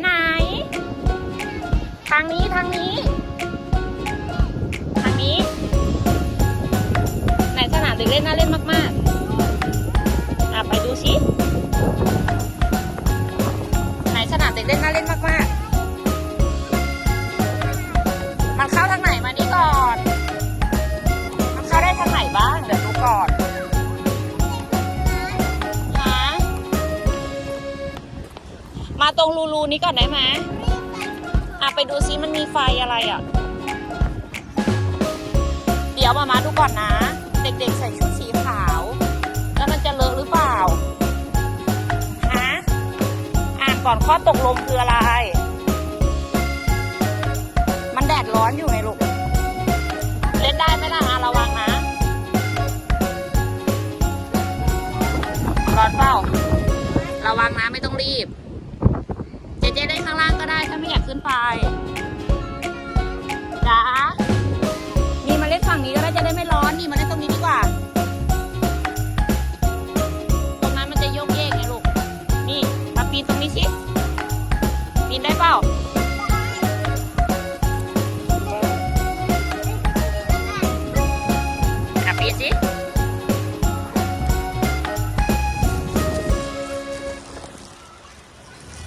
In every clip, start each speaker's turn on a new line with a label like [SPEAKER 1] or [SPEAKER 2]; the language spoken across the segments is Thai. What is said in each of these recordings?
[SPEAKER 1] ไหน ทางนี้ทางนี้ ทางนี้ ไหนสนามเด็กเล่นน่าเล่นมากๆอะไปดูสิไหนสนามเด็กเล่นน่าเล่นมากๆ ตรงรูรูนี้ก่อนได้ไหมอะไปดูซิมันมีไฟอะไรอะ เดี๋ยวมามาดูก่อนนะ เด็กๆใส่ชุดสีขาว แล้วมันจะเลอะหรือเปล่า ฮะ อ่านก่อนข้อตกลงคืออะไร มันแดดร้อนอยู่ไงลูก เล่นได้ไหมล่ะอะระวังนะ ร้อนเปล่า ระวังนะไม่ต้องรีบ เจเจได้ข้างล่างก็ได้ถ้าไม่อยากขึ้นไป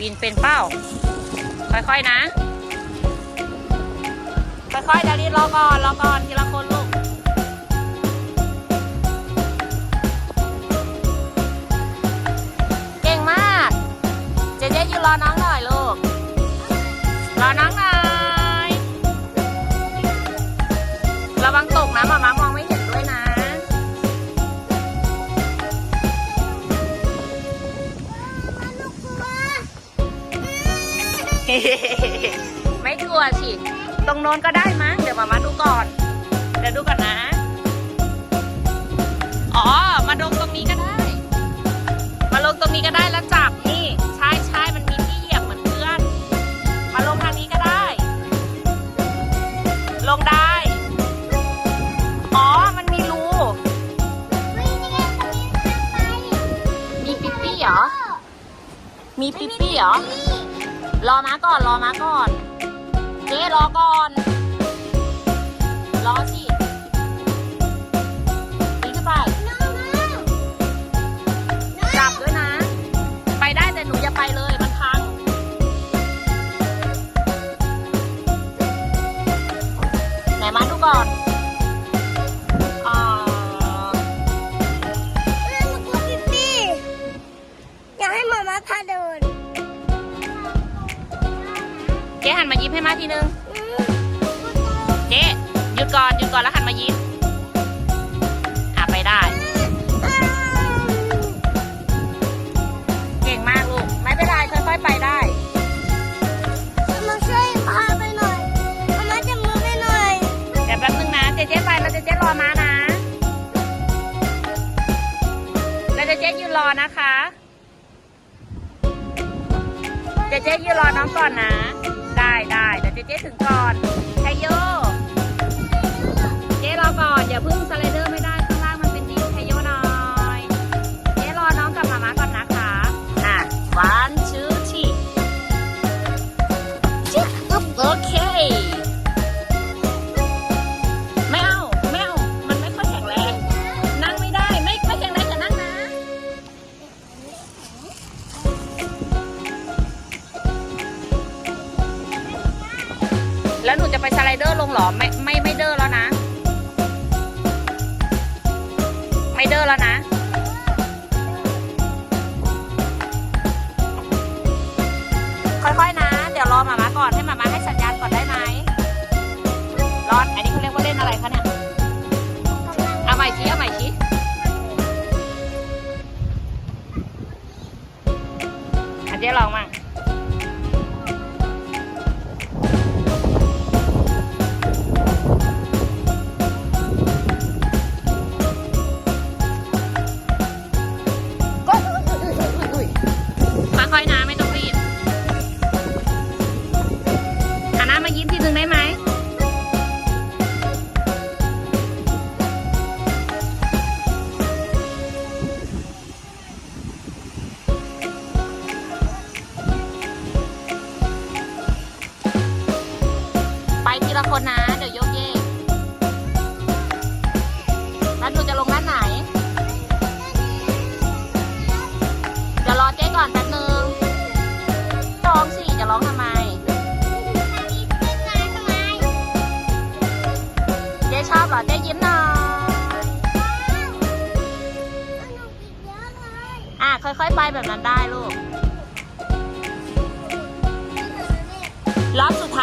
[SPEAKER 1] ปีนเป็นเป้า ค่อยๆนะ ค่อยๆดารินรอก่อนรอก่อนทีละคนลูกเก่งมาก เจเจยืนรอน้องหน่อยลูก รอน้องหน่อย ไม่กลัวสิ ตรงโน้นก็ได้มั้ง เดี๋ยวมามาดูก่อน เดี๋ยวดูก่อนนะ อ๋อ มาลงตรงนี้ก็ได้ มาลงตรงนี้ก็ได้แล้วจับนี่ใช่ใช่มันมีที่เหยียบเหมือนเพื่อน มาลงทางนี้ก็ได้ ลงได้ อ๋อ มันมีรู มีปิ๊ปปี้เหรอ มีปิ๊ปปี้เหรอ รอมาก่อน รอมาก่อน เจ๊รอก่อน รอสิ หันมายิ้มให้มาทีนึง เจ๊หยุดก่อนหยุดก่อนแล้วหันมายิ้ม อะไปได้ เก่งมากลูก ไม่เป็นไรค่อยๆไปได้เดี๋ยวแป๊บนึงนะ เจเจ๊ไปแล้วเจเจ๊รอมานะ แล้วเจเจ๊ยืนรอนะคะ เจเจ๊ยืนรอน้องก่อนนะ ได้แต่เจเจ๊ถึงก่อนชัยโย แล้วหนูจะไปสไลเดอร์ลงเหรอ ไม่ไม่ไม่เดอร์แล้วนะ ไม่เดอร์แล้วนะค่อยๆนะ เดี๋ยวรอหมามาก่อนให้หมามาให้สัญญาณก่อนได้ไหมรอดอันนี้เขาเรียกว่าเล่นอะไรคะเนี่ยเอาใหม่ชี้เอาใหม่ชี้อันเจ๊ลองมั่ง ละคนนะ เดี๋ยวยกเยกแล้วหนูจะลงด้านไหน เดี๋ยวรอเจ๊ก่อนแป๊บนึงร้องสิจะร้องทำไม เจ๊ชอบเหรอ เจ๊ยิ้มหน่อยอะค่อยๆ ไปแบบนั้นได้ลูกรอบสุดท้าย